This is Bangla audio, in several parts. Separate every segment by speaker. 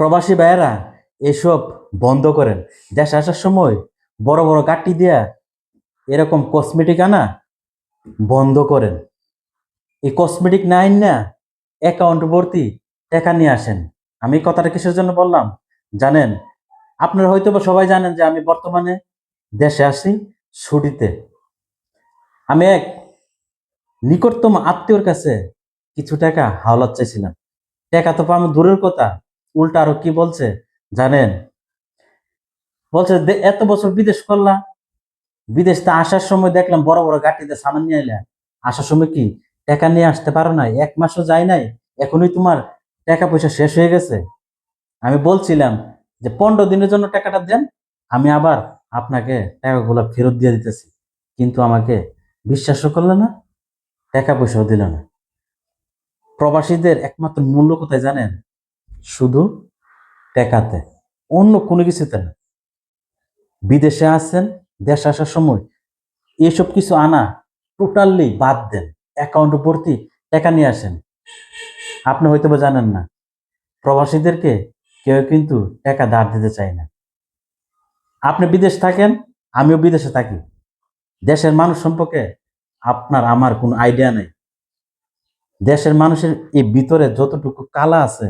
Speaker 1: প্রবাসী ভাইয়েরা, এসব বন্ধ করেন। দেশে আসার সময় বড় বড় কাটি দিয়া এরকম কসমেটিক আনা বন্ধ করেন। এই কসমেটিক নাইন না অ্যাকাউন্ট ভর্তি টাকা নিয়ে আসেন। আমি কথাটা কিসের জন্য বললাম? জানেন, আপনারা হয়তো বা সবাই জানেন যে আমি বর্তমানে দেশে আসি ছুটিতে। আমি এক নিকটতম আত্মীয়র কাছে কিছু টাকা হাওলাত চাইছিলাম। টাকা তো পাবো দূরের কথা উল্টা আরও কি বলছে? জানেন? বলছে এত বছর বিদেশ করলাম বিদেশ তো আসার সময় দেখলাম বড় বড় গাড়িতে সামান নিয়ে এলে আসার সময় কি টাকা নিয়ে আসতে পারো নাই? এক মাসও যায় নাই। এখনই তোমার টাকা পয়সা শেষ হয়ে গেছে। আমি বলছিলাম যে, পনেরো দিনের জন্য টাকাটা দেন, আমি আবার আপনাকে টাকাগুলো ফেরত দিয়ে দিতেছি। কিন্তু আমাকে বিশ্বাসও করলে না, টাকা পয়সাও দিল না। প্রবাসীদের একমাত্র মূল্য কোথায় জানেন? শুধু টাকাতে, অন্য কোনো কিছুতে না। বিদেশে আছেন, দেশ আসার সময় এসব কিছু আনা টোটালি বাদ দেন অ্যাকাউন্ট ভর্তি টাকা নিয়ে আসেন। আপনি হয়তো বা জানেন না, প্রবাসীদেরকে কেউ কিন্তু টাকা ধার দিতে চায় না। আপনি বিদেশ থাকেন, আমিও বিদেশে থাকি। দেশের মানুষ সম্পর্কে আপনার আমার কোনো আইডিয়া নেই। দেশের মানুষের এই ভিতরে যতটুকু কালা আছে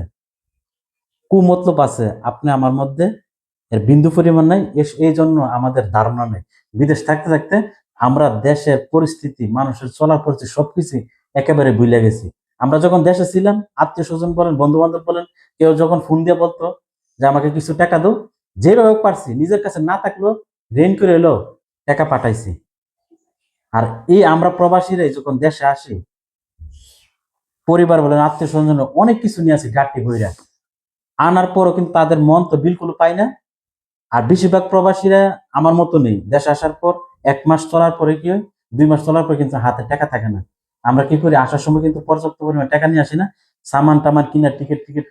Speaker 1: কুমতলব আছে। আপনি আমার মধ্যে এর বিন্দু পরিমাণ নাই। এই জন্য আমাদের ধারণা নেই। বিদেশ থাকতে থাকতে আমরা দেশের পরিস্থিতি, মানুষের চলার পরিস্থিতি সবকিছু একেবারে ভুলে গেছি। আমরা যখন দেশে ছিলাম, আত্মীয় স্বজন বলেন বন্ধু বান্ধব বলেন, কেউ যখন ফোন দিয়ে বলতো যে, আমাকে কিছু টাকা দাও। যেভাবে পারছি, নিজের কাছে না থাকলেও রেন করে এলো টাকা পাঠাইছি। আর এই আমরা প্রবাসীরাই যখন দেশে আসি, পরিবার বলেন, আত্মীয় স্বজন অনেক কিছু নিয়ে আসি গাড়ি বইরা। আনার পরও কিন্তু তাদের মন তো বিলকুল পায় না। আর বেশিরভাগ প্রবাসীরা আমার মতো নেই। দেশে আসার পর এক মাস চলার পরে কি হয়? দুই মাস চলার পর কিন্তু হাতে টাকা থাকে না। আমরা কি করি? আসার সময় কিন্তু পর্যাপ্ত পরিমাণে টাকা নিয়ে আসি না। সামান টামান কিনা টিকিট টিকিট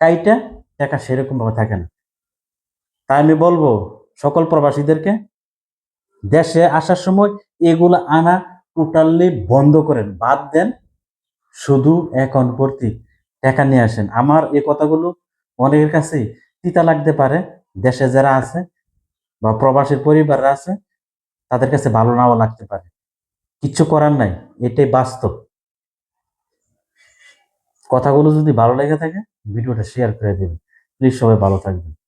Speaker 1: কাইটা টাকা সেরকম ভাবে থাকে না। তাই আমি বলব, সকল প্রবাসীদেরকে দেশে আসার সময় এগুলো আনা টোটালি বন্ধ করেন, বাদ দেন। শুধু অ্যাকাউন্ট ভর্তি টাকা নিয়ে আসেন। আমার এই কথাগুলো অনেকের কাছে তিতা লাগতে পারে, দেশে যারা আছে বা প্রবাসীর পরিবাররা আছে, তাদের কাছে ভালো নাও লাগতে পারে। কিচ্ছু করার নাই, এটাই বাস্তব। কথাগুলো যদি ভালো লেগে থাকে, ভিডিওটা শেয়ার করে দেবেন। প্লিজ সবাই ভালো থাকবেন।